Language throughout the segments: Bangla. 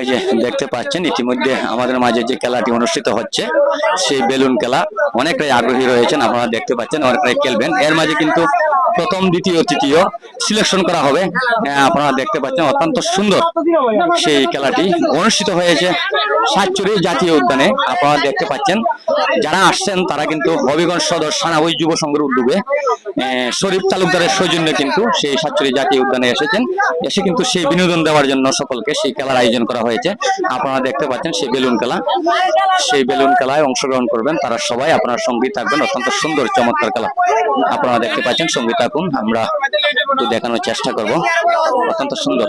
এই যে দেখতে পাচ্ছেন ইতিমধ্যে আমাদের মাঝে যে খেলাটি অনুষ্ঠিত হচ্ছে সেই বেলুন খেলা অনেকটাই আগ্রহী রয়েছেন আপনারা দেখতে পাচ্ছেন অনেকটাই খেলবেন। এর মাঝে কিন্তু প্রথম, দ্বিতীয়, তৃতীয় সিলেকশন করা হবে। আপনারা দেখতে পাচ্ছেন, অত্যন্ত সুন্দর সেই খেলাটি অনুষ্ঠিত হয়েছে সাতচুরি জাতীয় উদ্যানে। আপনারা দেখতে পাচ্ছেন, যারা আসছেন তারা কিন্তু হবিগঞ্জ সদর সানাবই যুব সংঘের উদ্যোগে শরীফ তালুকদারের সৌজন্য কিন্তু সেই সাতচুরি জাতীয় উদ্যানে এসেছেন। এসে কিন্তু সেই বিনোদন দেওয়ার জন্য সকলকে সেই খেলার আয়োজন করা হয়েছে। আপনারা দেখতে পাচ্ছেন সেই বেলুন খেলা। সেই বেলুন খেলায় অংশগ্রহণ করবেন তারা সবাই। আপনার সঙ্গী থাকবেন, অত্যন্ত সুন্দর, চমৎকার খেলা। আপনারা দেখতে পাচ্ছেন সঙ্গী থাকুন আমরা একটু দেখানোর চেষ্টা করব। অত্যন্ত সুন্দর।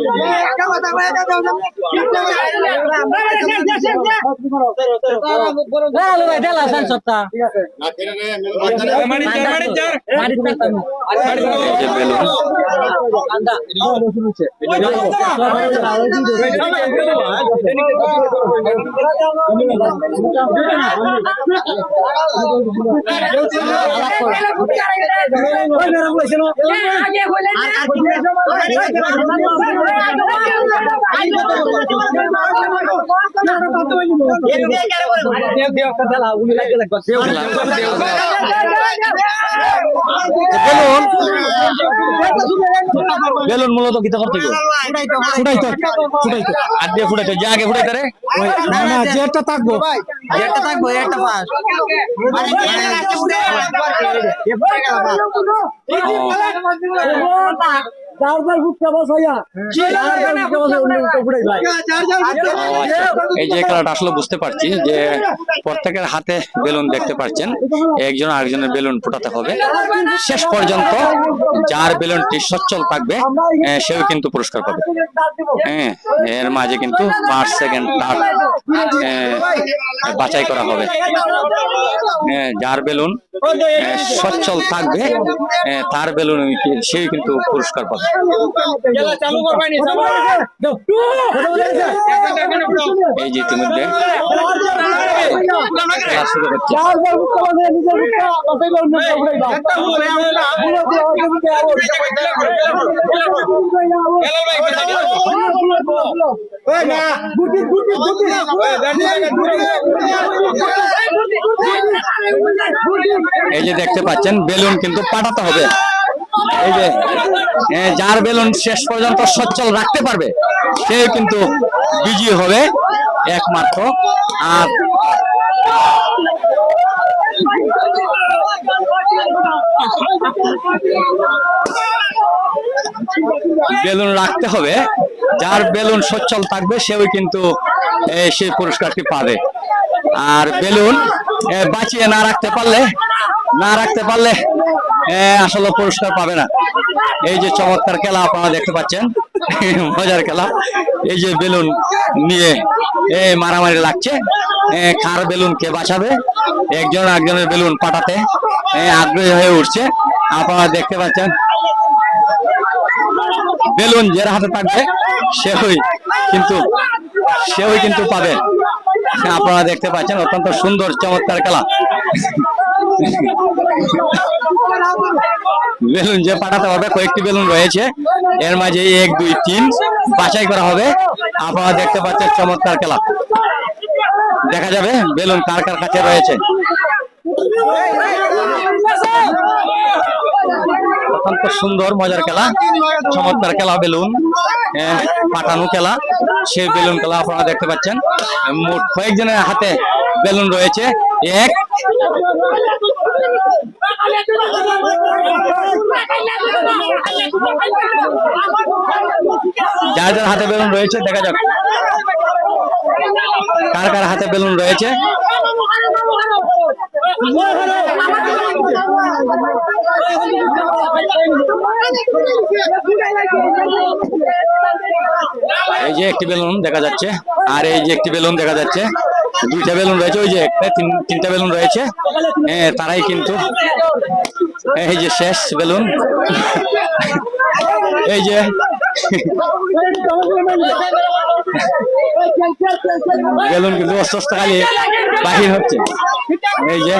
এই যে বেলুন মূলত গীতা করতে ফুটাইতো ফুটাইতো আর দিয়ে ফুটাইতো যে আগে ফুটাইতো রে না না যেটা থাকব একটা থাকব একটা পাস এই যে খেলাটা আসলে বুঝতে পারছি যে প্রত্যেকের হাতে বেলুন দেখতে পাচ্ছেন। একজন আরেকজনের বেলুন ফুটাতে হবে। শেষ পর্যন্ত যার বেলুনটি সচ্ছল থাকবে আহ, সেও কিন্তু পুরস্কার পাবে। হ্যাঁ এর মাঝে কিন্তু ফার্স্ট সেকেন্ড থার্ড বাছাই করা হবে। হ্যাঁ, যার বেলুন সচ্ছল থাকবে তার বেলুন সেই কিন্তু পুরস্কার পাবে। এই যে ইতিমধ্যে এই যে দেখতে পাচ্ছেন, বেলুন কিন্তু পাঠাতে হবে। এই যে যার বেলুন শেষ পর্যন্ত সচ্ছল রাখতে পারবে সে কিন্তু বিজয়ী হবে একমাত্র। আর বেলুন রাখতে হবে, যার বেলুন সচ্ছল থাকবে, সেও কিন্তু সেই পুরস্কারটি পাবে। আর বেলুন বাঁচিয়ে না রাখতে পারলে না রাখতে পারলে আসলে পুরস্কার পাবে না। এই যে চমৎকার খেলা আপনারা দেখতে পাচ্ছেন, মজার খেলা। এই যে বেলুন নিয়ে, এ, মারামারি লাগছে। কার বেলুন কে বাঁচাবে? একজন একজনের বেলুন পাঠাতে আগ্রহী হয়ে উঠছে। আপনারা দেখতে পাচ্ছেন, বেলুন যার হাতে থাকবে সেও কিন্তু সেও কিন্তু পাবে। আপনারা দেখতে পাচ্ছেন, অত্যন্ত সুন্দর, চমৎকার খেলা। বেলুন যে পাঠাতে হবে, কয়েকটি বেলুন রয়েছে। এর মাঝে এক, দুই, তিন। বাছাই করা হবে। আপনারা দেখতে পাচ্ছেন, চমৎকার খেলা। দেখা যাবে বেলুন কার কার কাছে রয়েছে। অত্যন্ত সুন্দর, মজার খেলা। চমৎকার খেলা, বেলুন। পাঠানো খেলা। সেই বেলুন খেলা আপনারা দেখতে পাচ্ছেন। মোট কয়েকজনের হাতে বেলুন রয়েছে। এক যার যার হাতে বেলুন রয়েছে, দেখা যাক। কার কার হাতে বেলুন রয়েছে? এই যে একটি বেলুন দেখা যাচ্ছে, আর এই যে একটি বেলুন দেখা যাচ্ছে। দুইটা বেলুন রয়েছে, ওই যে তিনটা বেলুন রয়েছে। হ্যাঁ তারাই কিন্তু এই যে শেষ বেলুন। এই যে বেলুন কিন্তু অস্ত অস্ত খালি বাহির হচ্ছে। এই যে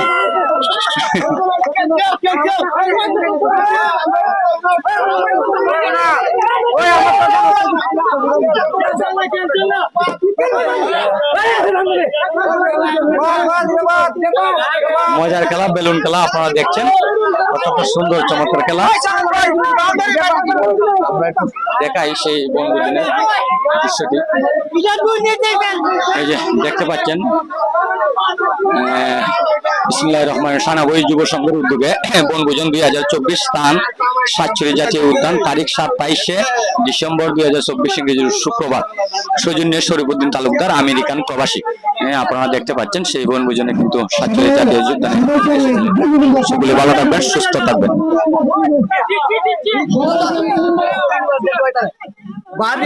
মজার খেলা, বেলুন খেলা, আপনারা দেখছেন। সুন্দর, চমৎকার খেলা। দেখাই সেই বনভোজনের দৃশ্যটি। এই যে দেখতে পাচ্ছেন রহমান যুব সংঘের উদ্যোগে বনভোজন দুই হাজার চব্বিশ স্থান জাতীয় উদ্যান তারিখ সাত বাইশে ডিসেম্বর দুই হাজার চব্বিশ তালুকদার আমেরিকান প্রবাসী। হ্যাঁ, আপনারা দেখতে পাচ্ছেন সেই বনভোজনে কিন্তু জাতীয় সকলে ভালো থাকবেন সুস্থ থাকবেন।